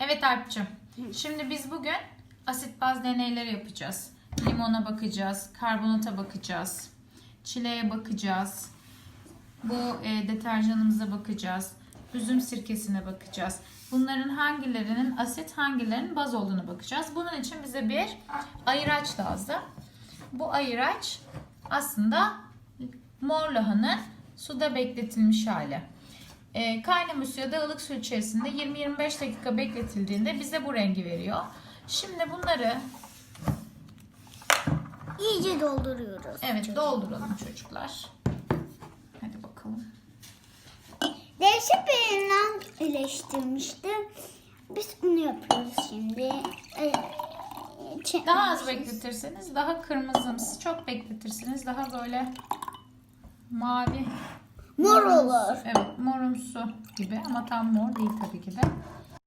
Evet Alp'cığım. Şimdi biz bugün asit baz deneyleri yapacağız. Limona bakacağız, karbonata bakacağız, çileğe bakacağız. Bu e, deterjanımıza bakacağız. Üzüm sirkesine bakacağız. Bunların hangilerinin asit, hangilerinin baz olduğunu bakacağız. Bunun için bize bir ayıraç lazım. Bu ayıraç aslında mor lahanın suda bekletilmiş hali. E, kaynamış suya da ılık su içerisinde 20-25 dakika bekletildiğinde bize bu rengi veriyor. Şimdi bunları İyice dolduruyoruz. evet dolduralım çocuklar. Hadi bakalım. Değişik bir ünlem eleştirmişti. Biz bunu yapıyoruz şimdi. Ee, çe- Daha az bekletirseniz daha kırmızımsı, çok bekletirseniz daha böyle mavi Mor olur. Evet morumsu gibi ama tam mor değil tabii ki de.